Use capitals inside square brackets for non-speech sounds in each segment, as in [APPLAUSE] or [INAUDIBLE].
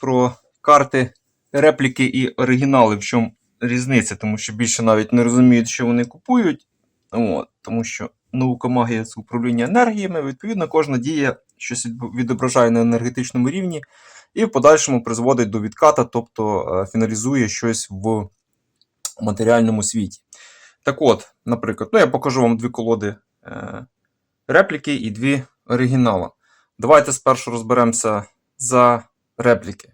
про карти репліки і оригінали, в чому різниця, тому що більше навіть не розуміють, що вони купують. От, тому що наука магія це управління енергіями. Відповідно, кожна дія щось відображає на енергетичному рівні і в подальшому призводить до відката, тобто е, фіналізує щось в матеріальному світі. Так от, наприклад, ну я покажу вам дві колоди е, репліки і дві оригінала. Давайте спершу розберемося за репліки.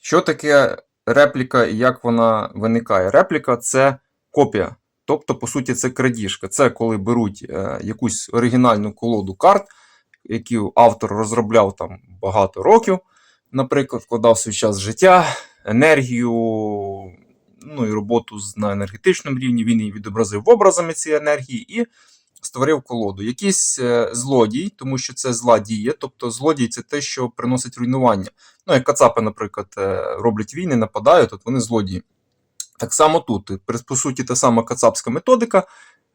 Що таке репліка і як вона виникає? Репліка це копія. Тобто, по суті, це крадіжка. Це коли беруть е, якусь оригінальну колоду карт, яку автор розробляв там багато років, наприклад, вкладав свій час життя, енергію, ну і роботу на енергетичному рівні. Він її відобразив образами цієї енергії і створив колоду. Якийсь е, злодій, тому що це зла дія, тобто злодій це те, що приносить руйнування. Ну, як кацапи, наприклад, е, роблять війни, нападають, от вони злодії. Так само тут, по суті, та сама кацапська методика,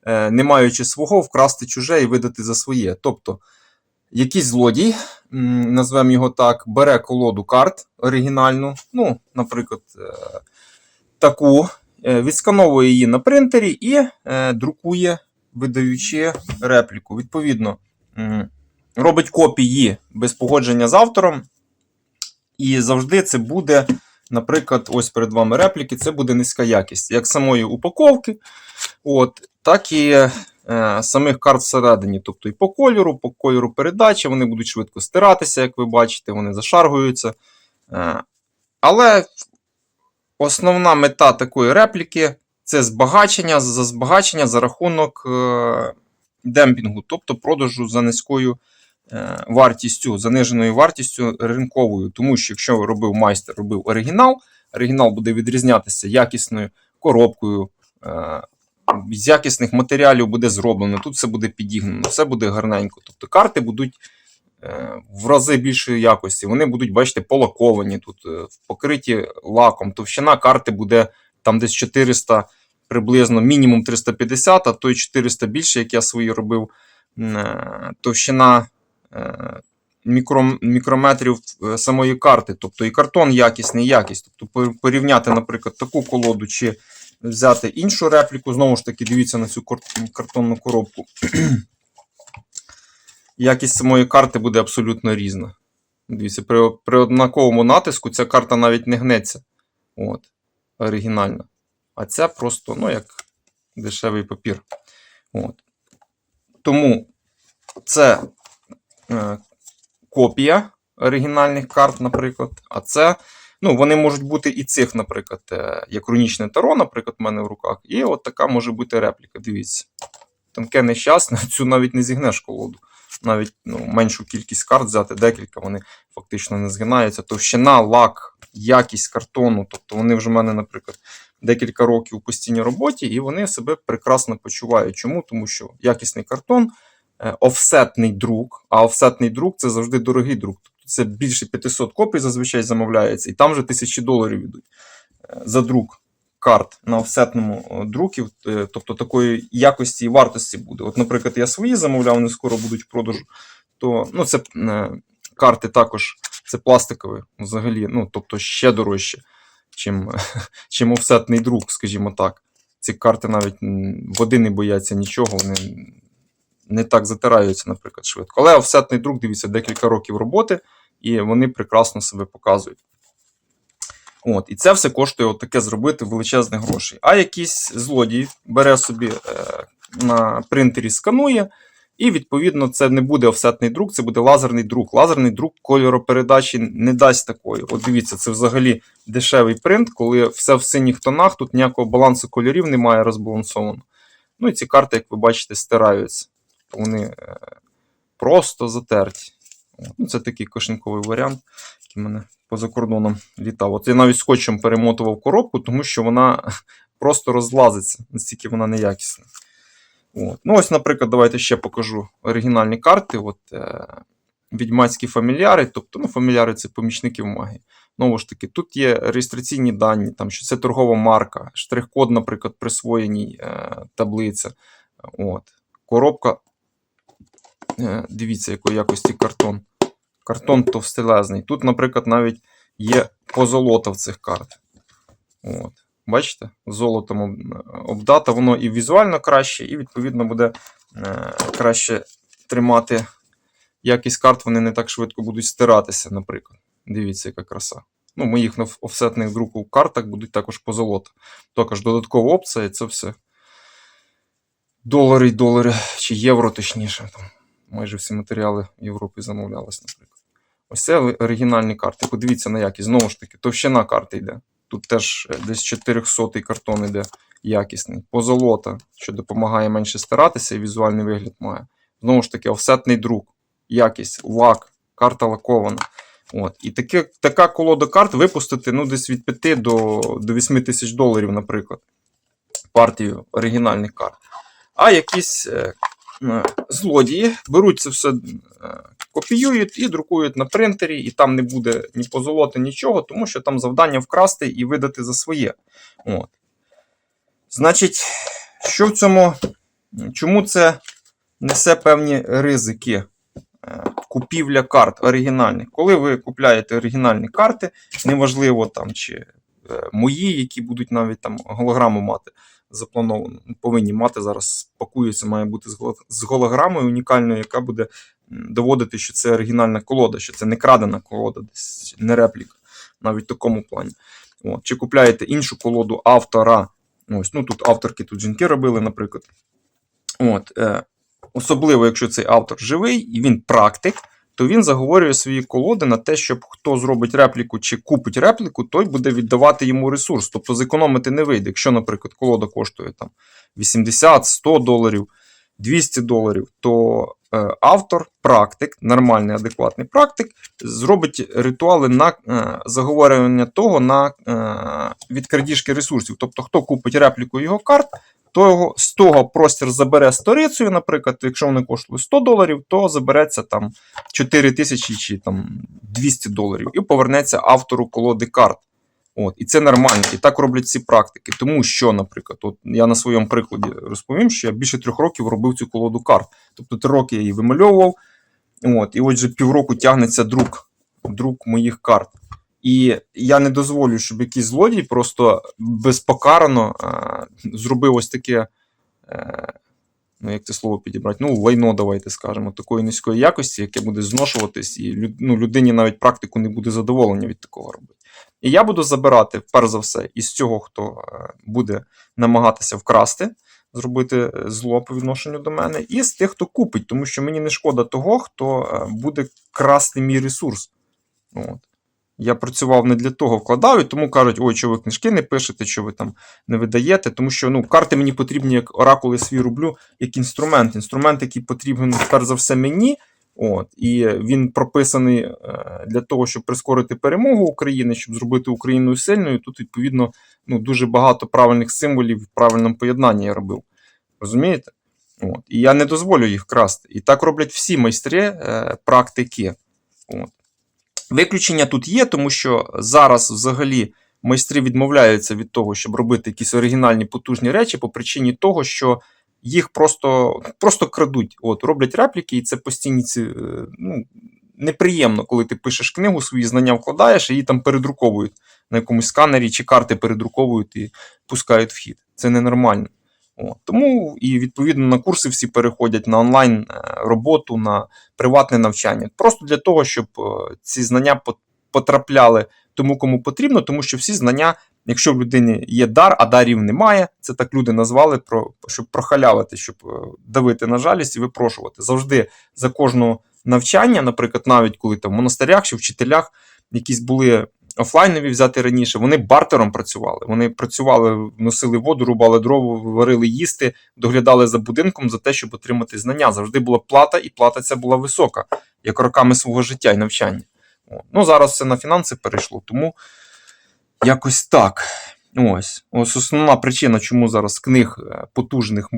е, не маючи свого, вкрасти чуже і видати за своє. Тобто, якийсь злодій, назвемо його так, бере колоду карт оригінальну, ну, наприклад, таку, відскановує її на принтері і друкує, видаючи репліку. Відповідно, робить копії без погодження з автором, і завжди це буде, наприклад, ось перед вами репліки, це буде низька якість, як самої упаковки, от, так і е, самих карт всередині. Тобто і по кольору, по кольору передачі, вони будуть швидко стиратися, як ви бачите, вони зашаргуються. Е, але основна мета такої репліки це збагачення за збагачення за рахунок е, демпінгу, тобто продажу за низькою е, вартістю, заниженою вартістю ринковою. Тому що якщо робив майстер, робив оригінал, оригінал буде відрізнятися якісною коробкою. е, З якісних матеріалів буде зроблено, тут все буде підігнано, все буде гарненько. Тобто карти будуть в рази більшої якості. Вони будуть, бачите, полаковані тут, покриті лаком. Товщина карти буде там десь 400, приблизно мінімум 350, а то й 400 більше, як я свої робив. Е, Товщина е, мікрометрів е, самої карти. Тобто і картон якісний, якість. Тобто порівняти, наприклад, таку колоду чи взяти іншу репліку. Знову ж таки, дивіться на цю картонну коробку. [CLEARS THROAT] Якість самої карти буде абсолютно різна. Дивіться, при, при однаковому натиску ця карта навіть не гнеться. От, оригінальна. А ця просто, ну, як дешевий папір. От. Тому це е, копія оригінальних карт, наприклад. А це, ну, вони можуть бути і цих, наприклад, е, як рунічне таро, наприклад, в мене в руках. І от така може бути репліка. Дивіться. Тонке нещасне, [LAUGHS] цю навіть не зігнеш колоду. Навіть ну, меншу кількість карт взяти, декілька, вони фактично не згинаються. Товщина, лак, якість картону. Тобто вони вже в мене, наприклад, декілька років у постійній роботі, і вони себе прекрасно почувають. Чому? Тому що якісний картон, е, офсетний друк, а офсетний друк це завжди дорогий друк. Тобто це більше 500 копій зазвичай замовляється, і там вже тисячі доларів йдуть е, за друк карт на офсетному е, друкі, е, тобто такої якості і вартості буде. От, наприклад, я свої замовляв, вони скоро будуть в продажу, то ну, це е, карти також це пластикові взагалі, ну, тобто ще дорожче, чим, [LAUGHS] чим офсетний друк, скажімо так. Ці карти навіть води не бояться нічого, вони не так затираються, наприклад, швидко. Але офсетний друк, дивіться, декілька років роботи, і вони прекрасно себе показують. От, і це все коштує от таке зробити величезних грошей. А якийсь злодій бере собі е, на принтері, сканує, і відповідно це не буде офсетний друк, це буде лазерний друк. Лазерний друк кольоропередачі не дасть такої. От дивіться, це взагалі дешевий принт, коли все в синіх тонах, тут ніякого балансу кольорів немає розбалансовано. Ну і ці карти, як ви бачите, стираються. Вони е, просто затерті. Ну, це такий кишеньковий варіант, який мене поза кордоном літав. От я навіть скотчем перемотував коробку, тому що вона [LAUGHS] просто розлазиться, настільки вона неякісна. От. Ну, ось, наприклад, давайте ще покажу оригінальні карти. От, е, відьмацькі фамільяри, тобто ну, фамільяри це помічники в магії. Знову ж таки, тут є реєстраційні дані, там, що це торгова марка, штрих-код, наприклад, присвоєній е, таблиця. От. Коробка. Е, дивіться, якої якості картон. Картон товстелезний. Тут, наприклад, навіть є позолота в цих карт. От. Бачите? Золотом обдата, воно і візуально краще, і відповідно буде е, краще тримати якість карт, вони не так швидко будуть стиратися, наприклад. Дивіться, яка краса. Ну, моїх офсетних друку картах будуть також позолота. Також додаткова опція, і це все долари й долари, чи євро, точніше. Там майже всі матеріали в Європі замовлялись, наприклад. Ось це оригінальні карти. Подивіться на якість. Знову ж таки, товщина карти йде. Тут теж е, десь 400 картон йде якісний. Позолота, що допомагає менше старатися і візуальний вигляд має. Знову ж таки, офсетний друк, якість, лак, карта лакована. От. І таке, така колода карт випустити ну, десь від 5 до, до 8 тисяч доларів, наприклад, партію оригінальних карт. А якісь е, е, злодії беруть це все, е, копіюють і друкують на принтері, і там не буде ні позолоти, нічого, тому що там завдання вкрасти і видати за своє. От. Значить, що в цьому, чому це несе певні ризики? Е, Купівля карт оригінальних. Коли ви купляєте оригінальні карти, неважливо там чи мої, які будуть навіть там голограму мати заплановано, повинні мати зараз пакується, має бути з голограмою унікальною, яка буде доводити, що це оригінальна колода, що це не крадена колода, десь не репліка, навіть в такому плані. От. Чи купляєте іншу колоду автора? Ось, ну тут авторки тут жінки робили, наприклад. От, е, особливо, якщо цей автор живий і він практик, то він заговорює свої колоди на те, щоб хто зробить репліку чи купить репліку, той буде віддавати йому ресурс. Тобто зекономити не вийде. Якщо, наприклад, колода коштує там 80, 100 доларів, 200 доларів, то е, автор, практик, нормальний, адекватний практик, зробить ритуали на е, заговорювання того на е, від крадіжки ресурсів. Тобто, хто купить репліку його карт, то з того простір забере сторицею, наприклад, якщо вони коштують 100 доларів, то забереться там 4 тисячі чи там 200 доларів і повернеться автору колоди карт. От, і це нормально. І так роблять ці практики. Тому що, наприклад, от я на своєму прикладі розповім, що я більше трьох років робив цю колоду карт. Тобто три роки я її вимальовував. От, і отже, півроку тягнеться друк, друк моїх карт. І я не дозволю, щоб якийсь злодій просто безпокарано е, зробив ось таке. Е, ну, як це слово підібрати? Ну, лайно, давайте скажемо, такої низької якості, яке буде зношуватись, і ну, людині навіть практику не буде задоволення від такого робити. І я буду забирати, перш за все, із цього, хто е, буде намагатися вкрасти, зробити е, зло по відношенню до мене, і з тих, хто купить, тому що мені не шкода того, хто е, буде красти мій ресурс. От. Я працював не для того, вкладав, і тому кажуть, ой, що ви книжки не пишете, що ви там не видаєте, тому що ну, карти мені потрібні як оракули свій роблю, як інструмент. Інструмент, який потрібен, перш за все, мені. От, і він прописаний е, для того, щоб прискорити перемогу України, щоб зробити Україну сильною. Тут, відповідно, ну, дуже багато правильних символів в правильному поєднанні я робив. Розумієте? От. І я не дозволю їх красти. І так роблять всі майстри е, практики. От. Виключення тут є, тому що зараз взагалі майстри відмовляються від того, щоб робити якісь оригінальні потужні речі по причині того, що їх просто, просто крадуть. От, роблять репліки, і це постійні ці, е, ну, неприємно, коли ти пишеш книгу, свої знання вкладаєш, і її там передруковують на якомусь сканері, чи карти передруковують і пускають в хід. Це ненормально. От. Тому і відповідно на курси всі переходять на онлайн е, роботу, на приватне навчання. Просто для того, щоб е, ці знання потрапляли тому, кому потрібно, тому що всі знання, якщо в людині є дар, а дарів немає, це так люди назвали, про, щоб прохалявити, щоб е, давити на жалість і випрошувати. Завжди за кожного навчання, наприклад, навіть коли там в монастирях чи вчителях якісь були офлайнові взяти раніше, вони бартером працювали. Вони працювали, носили воду, рубали дрова, варили їсти, доглядали за будинком за те, щоб отримати знання. Завжди була плата, і плата ця була висока, як роками свого життя і навчання. Ну, зараз все на фінанси перейшло, тому якось так. Ось. Ось основна причина, чому зараз книг е, потужних е,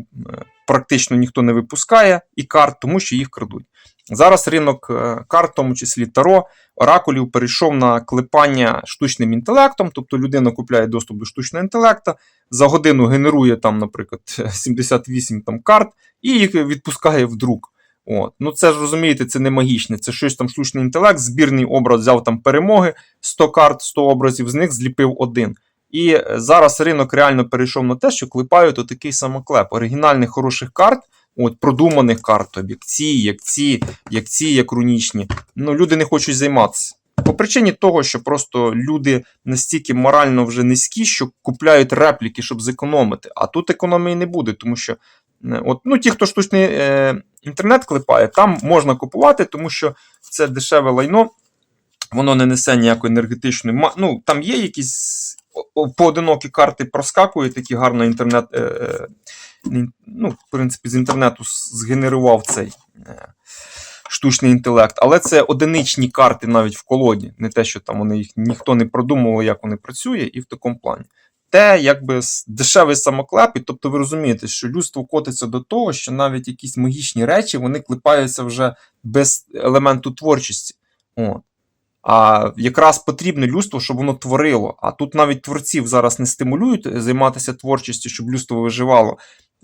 практично ніхто не випускає і карт, тому що їх крадуть. Зараз ринок е, карт, в тому числі Таро, оракулів, перейшов на клепання штучним інтелектом, тобто людина купляє доступ до штучного інтелекту, за годину генерує там, наприклад, [LAUGHS] 78 там, карт і їх відпускає в друк. От. Ну це ж розумієте, це не магічне, це щось там штучний інтелект, збірний образ взяв там перемоги, 100 карт, 100 образів, з них зліпив один. І зараз ринок реально перейшов на те, що клепають отакий самоклеп оригінальних хороших карт, от продуманих карт, як ці, як ці, як ці, як рунічні. Ну, люди не хочуть займатися. По причині того, що просто люди настільки морально вже низькі, що купляють репліки, щоб зекономити. А тут економії не буде, тому що е, от, ну, ті, хто штучний е, інтернет клепає, там можна купувати, тому що це дешеве лайно, воно не несе ніякої енергетичної. Ну, там є якісь поодинокі карти проскакують, такі гарно інтернет. Е, е, ну, в принципі, з інтернету згенерував цей. Е, штучний інтелект, але це одиничні карти навіть в колоді, не те, що там вони їх ніхто не продумував, як вони працює, і в такому плані. Те, якби дешевий самоклеп, і тобто ви розумієте, що людство котиться до того, що навіть якісь магічні речі вони клепаються вже без елементу творчості. От. А якраз потрібне людство, щоб воно творило. А тут навіть творців зараз не стимулюють займатися творчістю, щоб людство виживало,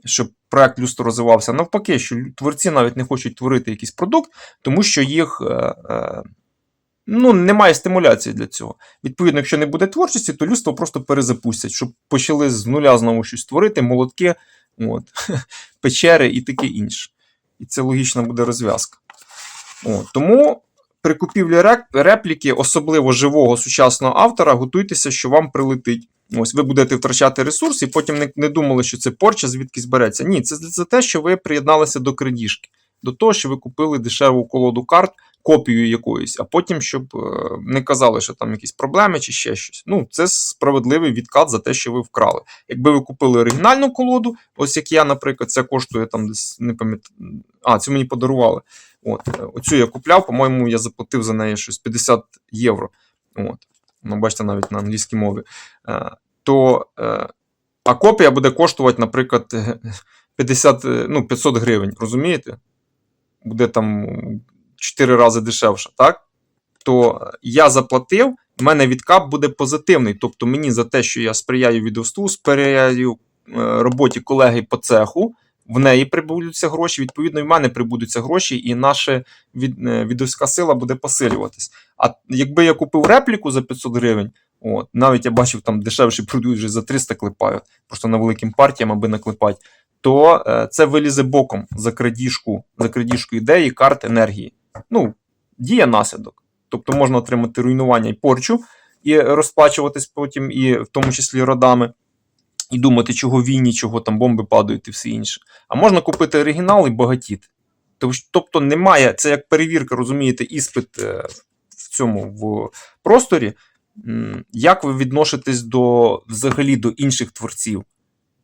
щоб проект людство розвивався. Навпаки, що творці навіть не хочуть творити якийсь продукт, тому що їх е, е, ну, немає стимуляції для цього. Відповідно, якщо не буде творчості, то людство просто перезапустять, щоб почали з нуля знову щось творити, молотки, от, [LAUGHS] печери і таке інше. І це логічна буде розв'язка. Тому при купівлі репліки, особливо живого сучасного автора, готуйтеся, що вам прилетить. Ось ви будете втрачати ресурс, і потім не, не думали, що це порча звідкись береться. Ні, це за те, що ви приєдналися до крадіжки, до того, що ви купили дешеву колоду карт, копію якоїсь, а потім, щоб е, не казали, що там якісь проблеми чи ще щось. Ну, це справедливий відкат за те, що ви вкрали. Якби ви купили оригінальну колоду, ось як я, наприклад, це коштує там десь не пам'ятаю. А, цю мені подарували. От, е, оцю я купляв, по-моєму, я заплатив за неї щось 50 євро. От. Ну, бачите, навіть на англійській мові. Е, то, е, а копія буде коштувати, наприклад, е, 50, е, ну, 500 гривень, розумієте? Буде там 4 рази дешевше, так? То я заплатив, в мене відкап буде позитивний. Тобто мені за те, що я сприяю відовству, сприяю роботі колеги по цеху, в неї прибудуться гроші, відповідно, і в мене прибудуться гроші, і наша від, е, відовська сила буде посилюватись. А якби я купив репліку за 500 гривень, от, навіть я бачив, там дешевше продають вже за 300 клепають, просто на великим партіям, аби наклепати, то е, це вилізе боком за крадіжку, за крадіжку ідеї, карт енергії. Ну, діє наслідок. Тобто можна отримати руйнування і порчу, і розплачуватись потім, і в тому числі родами, і думати, чого війні, чого там бомби падають і все інше. А можна купити оригінал і багатіти. Тобто немає, це як перевірка, розумієте, іспит е, в цьому в просторі. Як ви відноситесь до взагалі до інших творців,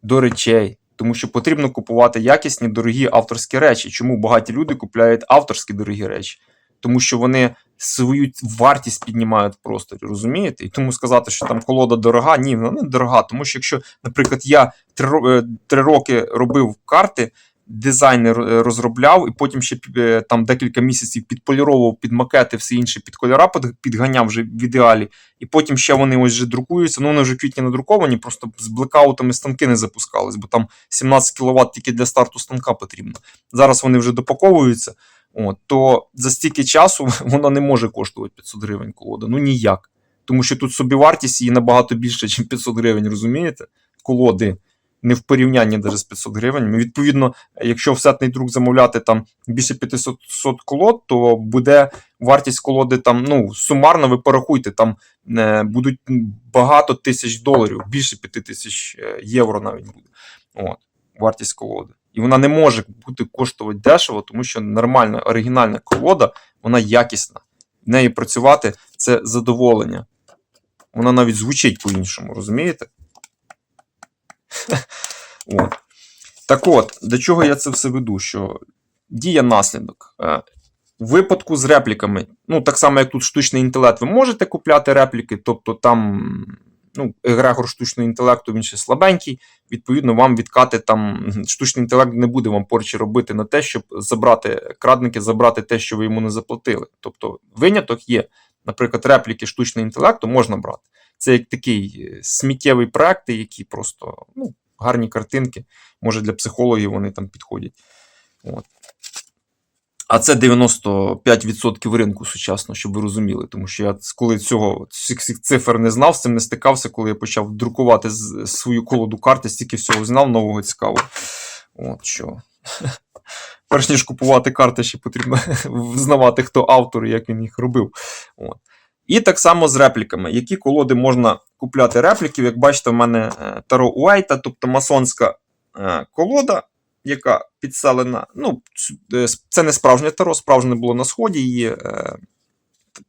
до речей? Тому що потрібно купувати якісні, дорогі авторські речі. Чому багаті люди купляють авторські дорогі речі? Тому що вони свою вартість піднімають в просторі, розумієте? І тому сказати, що там колода дорога, ні, вона не дорога. Тому що якщо, наприклад, я три, е, роки робив карти, дизайни ро- розробляв, і потім ще е, там декілька місяців підполіровував під макети, все інше під кольора під- підганяв вже в ідеалі, і потім ще вони ось вже друкуються. Ну вони вже квітні надруковані, просто з блекаутами станки не запускались, бо там 17 кВт тільки для старту станка потрібно. Зараз вони вже допаковуються. От, то за стільки часу [LAUGHS] вона не може коштувати 500 гривень колода. Ну ніяк. Тому що тут собівартість її набагато більше, ніж 500 гривень, розумієте? Колоди не в порівнянні навіть з 500 гривень. Відповідно, якщо в сетний друк замовляти там більше 500 колод, то буде вартість колоди там, ну, сумарно ви порахуйте, там е, будуть багато тисяч доларів, більше 5 тисяч е, євро навіть буде. От, вартість колоди. І вона не може бути коштувати дешево, тому що нормальна оригінальна колода, вона якісна. В неї працювати це задоволення. Вона навіть звучить по-іншому, розумієте? [LAUGHS] От. Так от, до чого я це все веду? Що дія наслідок. Е, В випадку з репліками, ну так само, як тут штучний інтелект, ви можете купляти репліки, тобто там ну, егрегор штучного інтелекту він ще слабенький. Відповідно, вам відкати там штучний інтелект не буде вам порчі робити на те, щоб забрати крадники, забрати те, що ви йому не заплатили. Тобто виняток є. Наприклад, репліки штучного інтелекту можна брати. Це як такий е, сміттєвий проект, які просто ну, гарні картинки. Може для психологів вони там підходять. От. А це 95% ринку сучасно, щоб ви розуміли. Тому що я коли цього цих цифр не знав, з цим не стикався, коли я почав друкувати свою колоду карти, стільки всього знав нового цікавого. От що. [LAUGHS] Перш ніж купувати карти, ще потрібно [LAUGHS] знавати, хто автор і як він їх робив. От. І так само з репліками. Які колоди можна купляти репліків? Як бачите, в мене е, Таро Уайта, тобто масонська е, колода, яка підселена. Ну, е, це не справжнє таро, справжнє було на сході. Її е,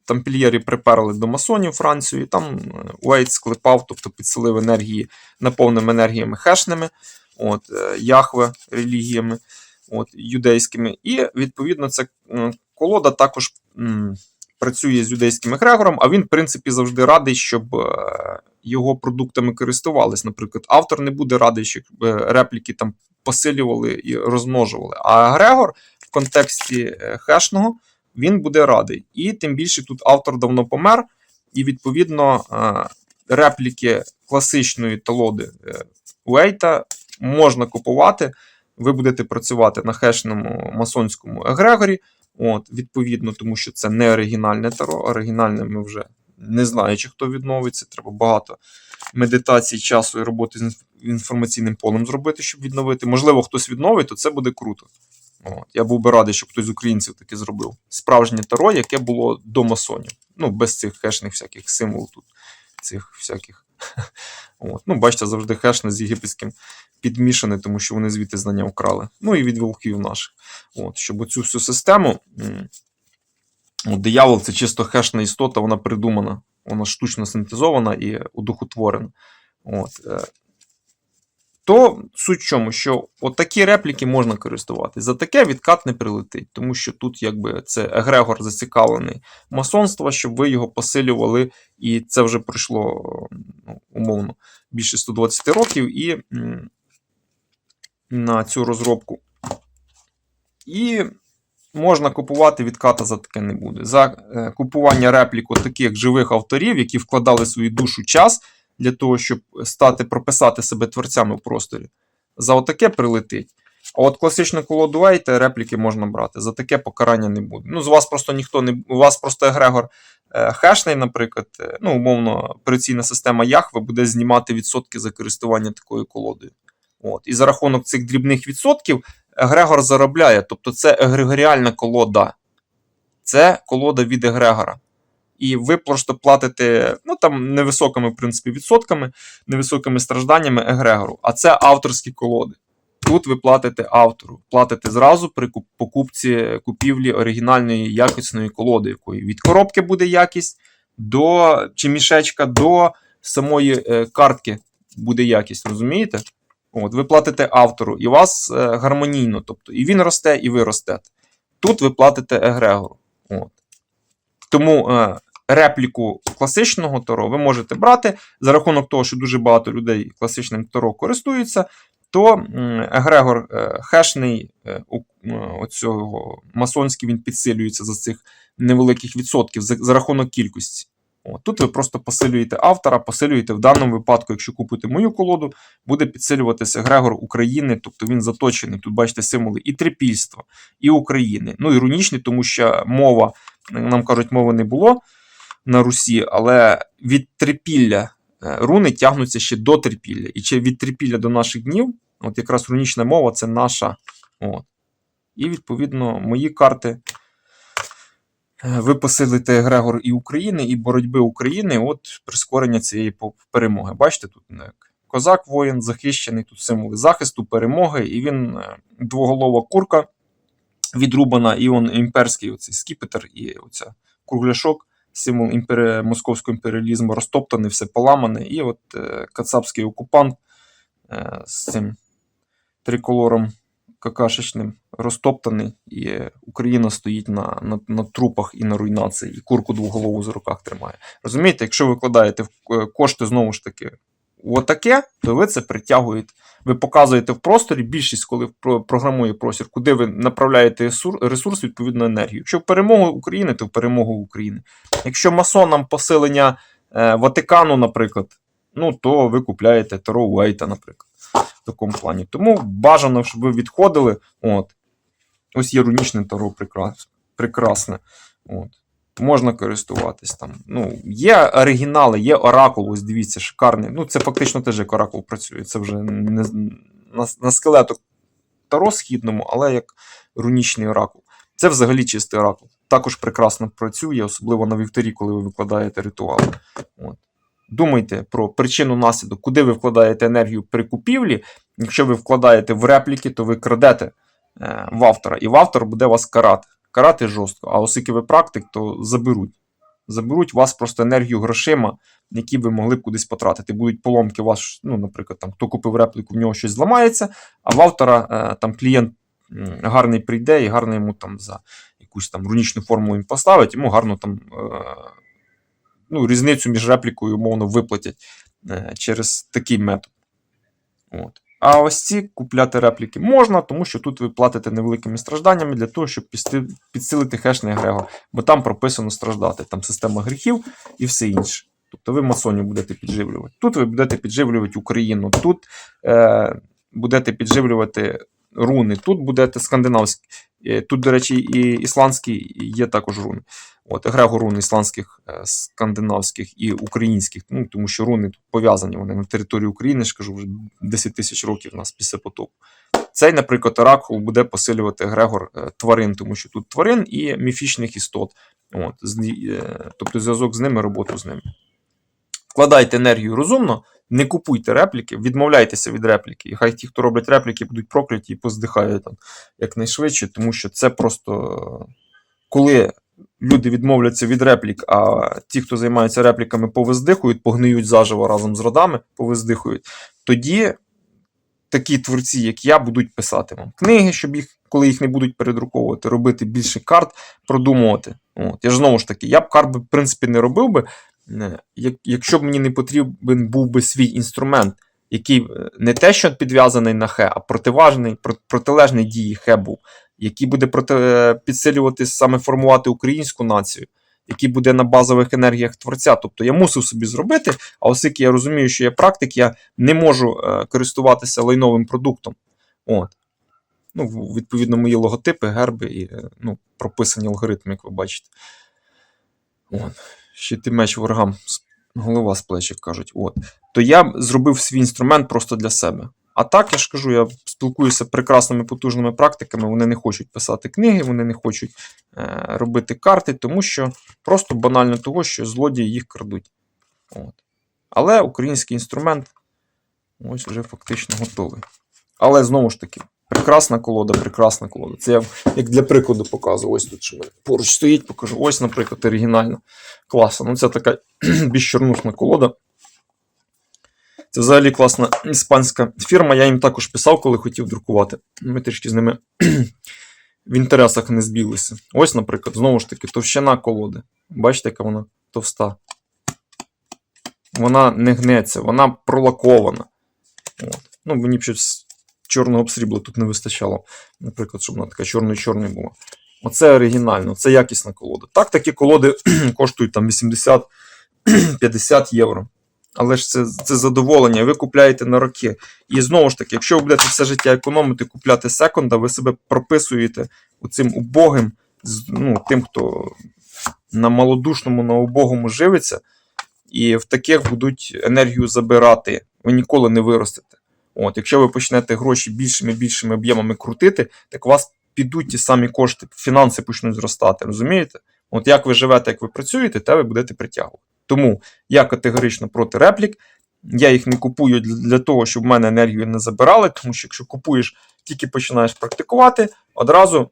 тамплієрі приперли до масонів Францію, і там е, Уейт склепав, тобто підселив енергії, наповнив енергіями хешними, от, Яхве релігіями от, юдейськими. І відповідно ця колода також працює з юдейським егрегором, а він, в принципі, завжди радий, щоб е, його продуктами користувались. Наприклад, автор не буде радий, щоб е, репліки там посилювали і розмножували. А Грегор в контексті е, хешного він буде радий. І тим більше тут автор давно помер, і відповідно репліки класичної талоди Уейта можна купувати. Ви будете працювати на хешному масонському егрегорі. От, відповідно, тому що це не оригінальне таро. Оригінальне ми вже не знаю, чи хто відновиться. Треба багато медитацій, часу і роботи з інф- інформаційним полем зробити, щоб відновити. Можливо, хтось відновить, то це буде круто. От. Я був би радий, щоб хтось з українців таки зробив. Справжнє таро, яке було до масонів. Ну, без цих хешних всяких символів тут, цих всяких. [LAUGHS] От. Ну, бачите, завжди хешне з єгипетським підмішаний, тому що вони звідти знання вкрали. Ну і від вовків наших. От, щоб оцю всю систему. От, диявол це чисто хешна істота, вона придумана, вона штучно синтезована і одухотворена. От, е, то суть в чому, що от такі репліки можна користувати. За таке відкат не прилетить, тому що тут якби це егрегор зацікавлений масонства, щоб ви його посилювали, і це вже пройшло ну, умовно більше 120 років, і на цю розробку. І можна купувати, відката за таке не буде. За е, купування реплік таких живих авторів, які вкладали свою душу час для того, щоб стати, прописати себе творцями в просторі. За отаке прилетить. А от класичну колоду Вейта репліки можна брати. За таке покарання не буде. Ну, з вас просто ніхто не. У вас просто егрегор е, хешний, наприклад, е, ну, умовно, операційна система Яхве буде знімати відсотки за користування такою колодою. От. І за рахунок цих дрібних відсотків егрегор заробляє. Тобто це егрегоріальна колода. Це колода від егрегора. І ви просто платите ну там невисокими, в принципі, відсотками, невисокими стражданнями егрегору. А це авторські колоди. Тут ви платите автору, платите зразу при покупці купівлі оригінальної якісної колоди, якої від коробки буде якість, до чи мішечка до самої е, картки буде якість, розумієте? От, ви платите автору, і у вас е, гармонійно, тобто і він росте, і ви ростете. Тут ви платите егрегору. От. Тому е, репліку класичного Таро ви можете брати за рахунок того, що дуже багато людей класичним Таро користуються, то м, егрегор е, хешний, е, е, оцього масонський, він підсилюється за цих невеликих відсотків за, за рахунок кількості. От, тут ви просто посилюєте автора, посилюєте в даному випадку, якщо купите мою колоду, буде підсилюватися Грегор України, тобто він заточений. Тут бачите символи і трипільства, і України. Ну і рунічний, тому що мова, нам кажуть, мови не було на Русі, але від трипілля е, руни тягнуться ще до трипілля. І ще від трипілля до наших днів, от якраз рунічна мова це наша. От. І відповідно мої карти. Е, Ви посилите Грегор і України, і боротьби України, от прискорення цієї перемоги. Бачите, тут ну, козак, воїн захищений, тут символи захисту, перемоги, і він е, двоголова курка відрубана, і он імперський оцей скіпетр, і оця кругляшок, символ імпері... московського імперіалізму, розтоптаний, все поламане, і от е, кацапський окупант е, з цим триколором какашечним розтоптаний, і Україна стоїть на, на, на трупах і на руйнації, і курку двоголову за руках тримає. Розумієте, якщо ви вкладаєте в е, кошти знову ж таки отаке, то ви це притягуєте. Ви показуєте в просторі більшість, коли програмує простір, куди ви направляєте ресурс, відповідно енергію. Якщо в перемогу України, то в перемогу України. Якщо масонам посилення е, Ватикану, наприклад, ну то ви купляєте Таро Уейта, наприклад, в такому плані. Тому бажано, щоб ви відходили. От. Ось є рунічне таро прекрас- прекрасне. От. Можна користуватись там. Ну, є оригінали, є оракул, ось дивіться, шикарний. Ну, це фактично теж як оракул працює. Це вже не на, на скелету таро східному, але як рунічний оракул. Це взагалі чистий оракул. Також прекрасно працює, особливо на вівторі, коли ви викладаєте ритуали. От. Думайте про причину наслідок, куди ви вкладаєте енергію при купівлі. Якщо ви вкладаєте в репліки, то ви крадете е, в автора, і в автор буде вас карати. Карати жорстко. А оскільки ви практик, то заберуть. Заберуть у вас просто енергію грошима, які ви могли б кудись потратити. Будуть поломки, ваш, ну, наприклад, там, хто купив репліку, в нього щось зламається, а в автора е, там клієнт гарний прийде і гарно йому там за якусь там рунічну формулу їм поставить, йому гарно там е, ну, різницю між реплікою, умовно, виплатять е, через такий метод. От. А ось ці купляти репліки можна, тому що тут ви платите невеликими стражданнями для того, щоб підсилити хешний егрегор, бо там прописано страждати, там система гріхів і все інше. Тобто ви масонів будете підживлювати. Тут ви будете підживлювати Україну, тут е, будете підживлювати руни, тут будете скандинавські. Е, Тут, до речі, і ісландські є також руни. От, егрегор рун ісландських, е, скандинавських і українських, ну, тому що руни тут пов'язані вони на території України, ж кажу, вже 10 тисяч років у нас після потопу. Цей, наприклад, оракул буде посилювати егрегор е, тварин, тому що тут тварин і міфічних істот. От, е, тобто зв'язок з ними, роботу з ними. Вкладайте енергію розумно, не купуйте репліки, відмовляйтеся від репліки. І хай ті, хто роблять репліки, будуть прокляті і поздихають там якнайшвидше, тому що це просто коли люди відмовляться від реплік, а ті, хто займається репліками, повиздихують, погниють заживо разом з родами, повиздихують, тоді такі творці, як я, будуть писати вам книги, щоб їх, коли їх не будуть передруковувати, робити більше карт, продумувати. От. Я ж знову ж таки, я б карт в принципі, не робив би, е, якщо б мені не потрібен був би свій інструмент, який е, не те, що підв'язаний на хе, а противажний, про- протилежний дії хе був, який буде проти, е, підсилювати саме формувати українську націю, який буде на базових енергіях творця. Тобто я мусив собі зробити, а оскільки я розумію, що я практик, я не можу е, користуватися лайновим продуктом. От. Ну, відповідно, мої логотипи, герби і е, ну, прописані алгоритми, як ви бачите. От. Щити меч ворогам, голова з плеч, як кажуть. От. То я зробив свій інструмент просто для себе. А так, я ж кажу, я спілкуюся прекрасними потужними практиками, вони не хочуть писати книги, вони не хочуть е, робити карти, тому що просто банально того, що злодії їх крадуть. От. Але український інструмент ось вже фактично готовий. Але знову ж таки, прекрасна колода, прекрасна колода. Це я як для прикладу показую. Ось тут що поруч стоїть, покажу. Ось, наприклад, оригінальна. Класна. Ну, це така [CLEARS THROAT] більш чорнушна колода. Це взагалі класна іспанська фірма. Я їм також писав, коли хотів друкувати. Ми трішки з ними [CLEARS THROAT] в інтересах не збілися. Ось, наприклад, знову ж таки, товщина колоди. Бачите, яка вона товста. Вона не гнеться, вона пролакована. От. Ну, мені б щось чорного б срібла тут не вистачало. Наприклад, щоб вона така чорно-чорна була. Оце оригінально, це якісна колода. Так, такі колоди [CLEARS THROAT] коштують там 80-50 [CLEARS THROAT] євро. Але ж це, це задоволення, ви купляєте на роки. І знову ж таки, якщо ви будете все життя економити, купляти секонда, ви себе прописуєте оцим убогим, ну, тим, хто на малодушному, на убогому живиться, і в таких будуть енергію забирати. Ви ніколи не виростете. От, якщо ви почнете гроші більшими більшими об'ємами крутити, так у вас підуть ті самі кошти, фінанси почнуть зростати. Розумієте? От як ви живете, як ви працюєте, те ви будете притягувати. Тому я категорично проти реплік. Я їх не купую для, того, щоб в мене енергію не забирали, тому що якщо купуєш, тільки починаєш практикувати, одразу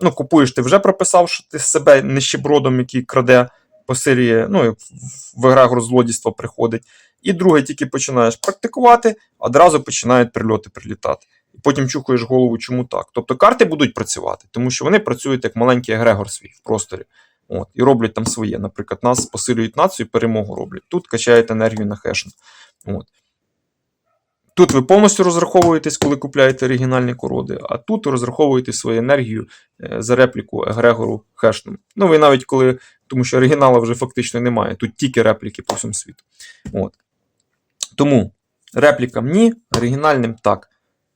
ну, купуєш, ти вже прописав, що ти себе нищебродом, який краде, посилює, ну, в егрегор злодійства приходить. І друге, тільки починаєш практикувати, одразу починають прильоти прилітати. І потім чухаєш голову, чому так. Тобто карти будуть працювати, тому що вони працюють як маленький егрегор свій в просторі. От, і роблять там своє. Наприклад, нас посилюють націю, перемогу роблять. Тут качають енергію на хешн. От. Тут ви повністю розраховуєтесь, коли купляєте оригінальні короди, а тут розраховуєте свою енергію е, за репліку Егрегору хешном. Ну, ви навіть коли, тому що оригіналу вже фактично немає, тут тільки репліки по всьому світу. От. Тому реплікам ні, оригінальним так.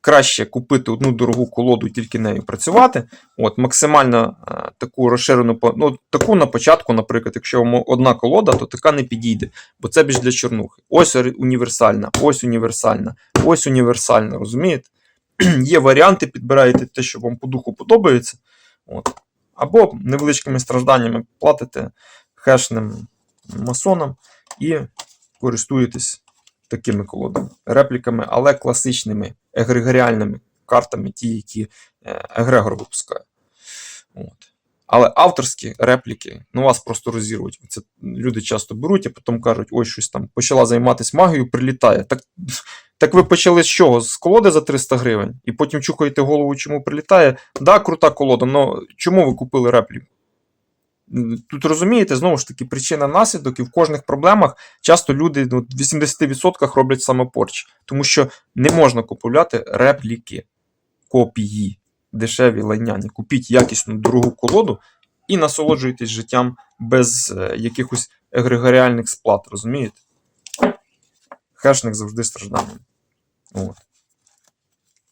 Краще купити одну дорогу колоду і тільки нею працювати. От, максимально е, таку розширену, ну, таку на початку, наприклад, якщо вам одна колода, то така не підійде, бо це більш для чорнухи. Ось універсальна, ось універсальна, ось універсальна, розумієте? [CLEARS THROAT] Є варіанти, підбираєте те, що вам по духу подобається. От. Або невеличкими стражданнями платите хешним масонам і користуєтесь такими колодами, репліками, але класичними егрегоріальними картами, ті, які е, егрегор випускає. От. Але авторські репліки, ну вас просто розірвуть. Це люди часто беруть, а потім кажуть, ой, щось там почала займатися магією, прилітає. Так, так ви почали з чого? З колоди за 300 гривень, і потім чухаєте голову, чому прилітає. Да, крута колода, але чому ви купили репліку? Тут розумієте, знову ж таки, причина наслідок, і в кожних проблемах часто люди ну, в 80% роблять самопорч, тому що не можна купувати репліки, копії, дешеві лайняні. Купіть якісну дорогу колоду і насолоджуйтесь життям без е, якихось егрегоріальних сплат, розумієте? Хешник завжди страждання. От.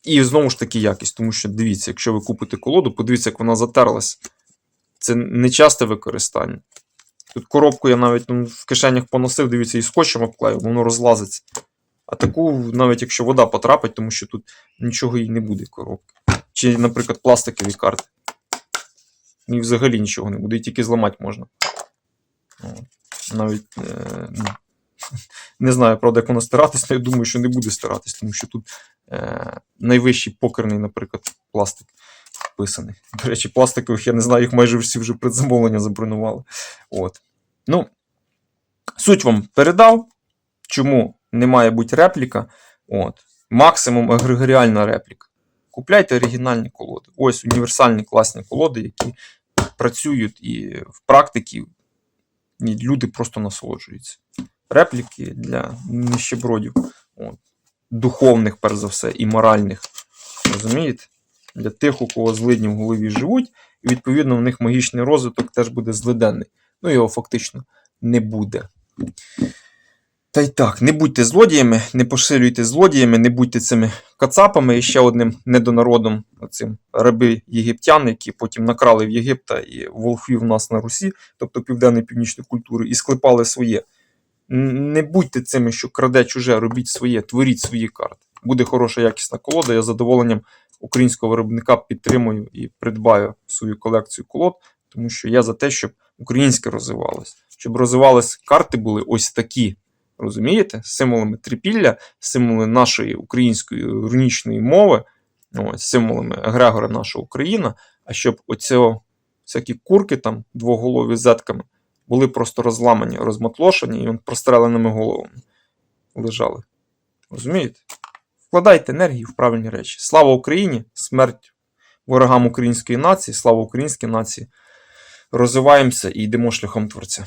І знову ж таки якість, тому що дивіться, якщо ви купите колоду, подивіться, як вона затерлась. Це не часте використання. Тут коробку я навіть ну, в кишенях поносив, дивіться, і скотчем обклею, воно розлазиться. А таку, навіть якщо вода потрапить, тому що тут нічого і не буде коробки. Чи, наприклад, пластикові карти. І взагалі нічого не буде, і тільки зламати можна. Навіть е, ну, не знаю, правда, як воно стиратись, але я думаю, що не буде стиратись, тому що тут е, найвищий покерний, наприклад, пластик вписаний. До речі, пластикових, я не знаю, їх майже всі вже предзамовлення забронювали. От. Ну, суть вам передав, чому не має бути репліка. От. Максимум егрегоріальна репліка. Купляйте оригінальні колоди. Ось універсальні класні колоди, які працюють і в практиці і люди просто насолоджуються. Репліки для нищебродів, духовних, перш за все, і моральних. Розумієте? Для тих, у кого злидні в голові живуть, і відповідно в них магічний розвиток теж буде злиденний. Ну, його фактично не буде. Та й так, не будьте злодіями, не поширюйте злодіями, не будьте цими кацапами і ще одним недонародом, оцим раби єгиптян, які потім накрали в Єгипта і волхвів нас на Русі, тобто південної північної культури, і склепали своє. Не будьте цими, що краде чуже, робіть своє, творіть свої карти. Буде хороша якісна колода. Я з задоволенням українського виробника підтримую і придбаю свою колекцію колод, тому що я за те, щоб українське розвивалось, щоб розвивались карти були ось такі. Розумієте? Символами трипілля, символи нашої української рунічної мови, ось, символами егрегора наша Україна, а щоб оцього всякі курки там двоголові зетками були просто розламані, розматлошені і простреленими головами лежали. Розумієте? Вкладайте енергію в правильні речі. Слава Україні! Смерть ворогам української нації, слава українській нації. Розвиваємося і йдемо шляхом Творця.